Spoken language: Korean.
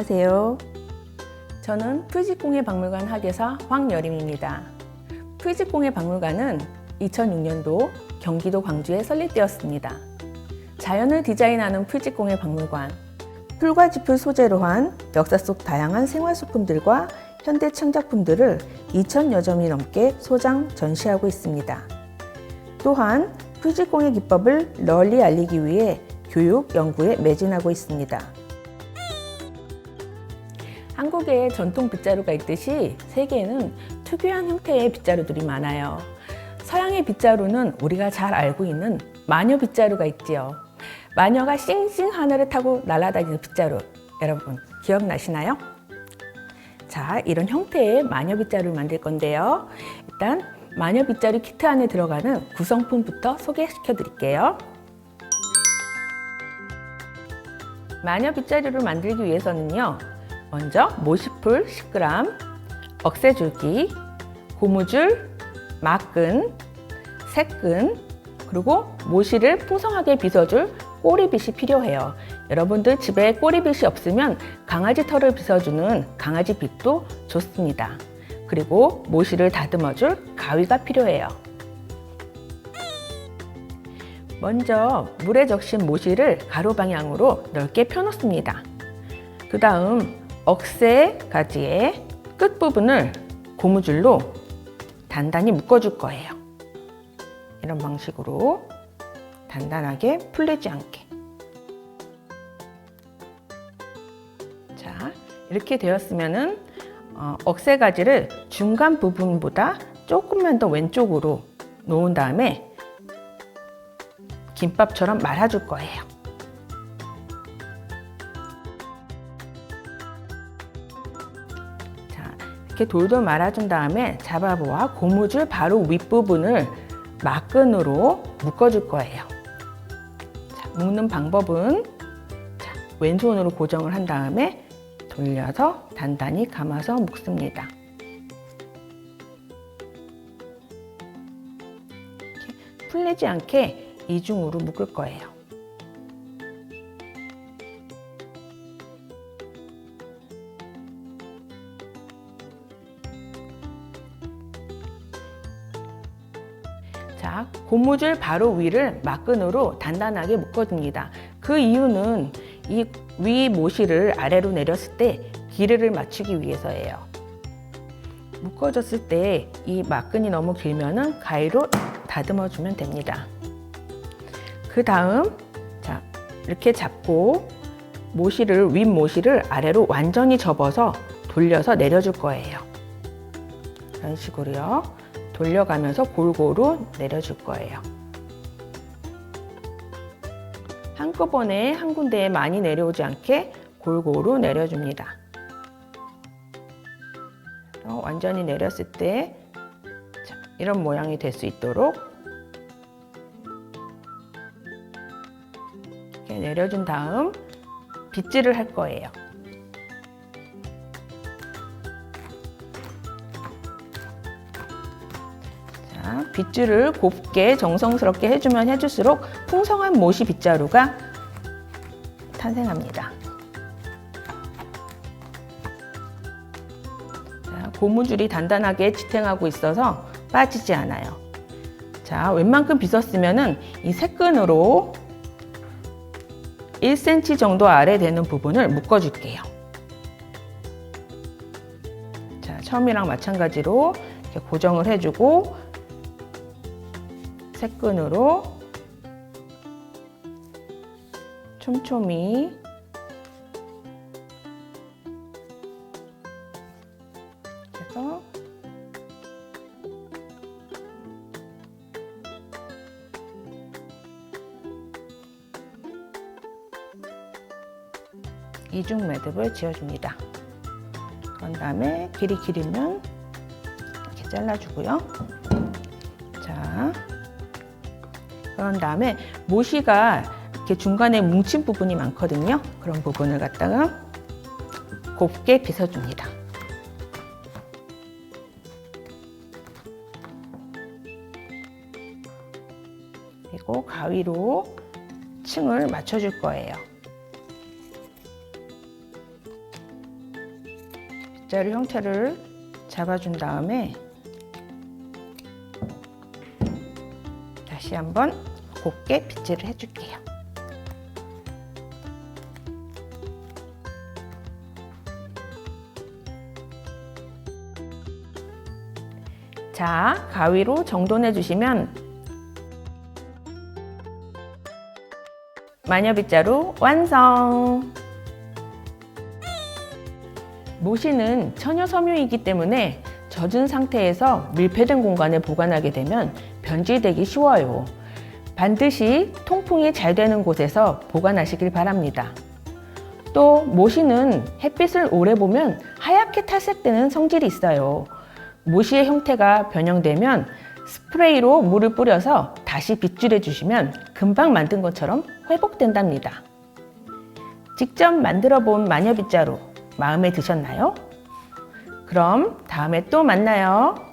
안녕하세요. 저는 풀직공예 박물관 학예사 황여림입니다. 풀직공예 박물관은 2006년도 경기도 광주에 설립되었습니다. 자연을 디자인하는 풀직공예 박물관, 풀과 짚을 소재로 한 역사 속 다양한 생활소품들과 현대 창작품들을 2,000여 점이 넘게 소장, 전시하고 있습니다. 또한 풀직공예 기법을 널리 알리기 위해 교육, 연구에 매진하고 있습니다. 한국에 전통 빗자루가 있듯이 세계에는 특유한 형태의 빗자루들이 많아요. 서양의 빗자루는 우리가 잘 알고 있는 마녀 빗자루가 있지요. 마녀가 싱싱 하늘을 타고 날아다니는 빗자루. 여러분, 기억나시나요? 자, 이런 형태의 마녀 빗자루를 만들 건데요. 일단 마녀 빗자루 키트 안에 들어가는 구성품부터 소개시켜 드릴게요. 마녀 빗자루를 만들기 위해서는요. 먼저 모시풀 10g, 억새줄기, 고무줄, 막근, 색근, 그리고 모시를 풍성하게 빗어줄 꼬리빗이 필요해요. 여러분들 집에 꼬리빗이 없으면 강아지 털을 빗어주는 강아지 빗도 좋습니다. 그리고 모시를 다듬어줄 가위가 필요해요. 먼저 물에 적신 모시를 가로 방향으로 넓게 펴놓습니다. 그 다음 억새 가지의 끝부분을 고무줄로 단단히 묶어줄 거예요. 이런 방식으로 단단하게 풀리지 않게. 자, 이렇게 되었으면은 어, 억새 가지를 중간 부분보다 조금만 더 왼쪽으로 놓은 다음에 김밥처럼 말아줄 거예요. 이렇게 돌돌 말아준 다음에 잡아보아 고무줄 바로 윗부분을 막근으로 묶어줄 거예요. 자, 묶는 방법은 자, 왼손으로 고정을 한 다음에 돌려서 단단히 감아서 묶습니다. 풀리지 않게 이중으로 묶을 거예요. 자, 고무줄 바로 위를 막근으로 단단하게 묶어줍니다. 그 이유는 이 위 모시를 아래로 내렸을 때 길이를 맞추기 위해서예요. 묶어줬을 때 이 막근이 너무 길면은 가위로 다듬어 주면 됩니다. 그 다음 자 이렇게 잡고 모시를 윗 모시를 아래로 완전히 접어서 돌려서 내려줄 거예요. 이런 식으로요. 돌려가면서 골고루 내려줄 거예요. 한꺼번에 한 군데에 많이 내려오지 않게 골고루 내려줍니다. 어, 완전히 내렸을 때 자, 이런 모양이 될 수 있도록 이렇게 내려준 다음 빗질을 할 거예요. 빗줄을 곱게 정성스럽게 해주면 해줄수록 풍성한 모시 빗자루가 탄생합니다. 자, 고무줄이 단단하게 지탱하고 있어서 빠지지 않아요. 자, 웬만큼 빗었으면은 이 새끈으로 1cm 정도 아래 되는 부분을 묶어줄게요. 자, 처음이랑 마찬가지로 고정을 해주고 새끈으로 촘촘히 해서 이중 매듭을 지어줍니다. 그런 다음에 길이 길이면 이렇게 잘라주고요. 그런 다음에 모시가 이렇게 중간에 뭉친 부분이 많거든요. 그런 부분을 갖다가 곱게 빗어줍니다. 그리고 가위로 층을 맞춰줄 거예요. 빗자루 형태를 잡아준 다음에 다시 한번 곱게 빗질을 해줄게요. 자, 가위로 정돈해 주시면 마녀 빗자루 완성! 모시는 천연 섬유이기 때문에 젖은 상태에서 밀폐된 공간에 보관하게 되면 변질되기 쉬워요. 반드시 통풍이 잘 되는 곳에서 보관하시길 바랍니다. 또 모시는 햇빛을 오래 보면 하얗게 탈색되는 성질이 있어요. 모시의 형태가 변형되면 스프레이로 물을 뿌려서 다시 빗질해 주시면 금방 만든 것처럼 회복된답니다. 직접 만들어 본 마녀 빗자루 마음에 드셨나요? 그럼 다음에 또 만나요.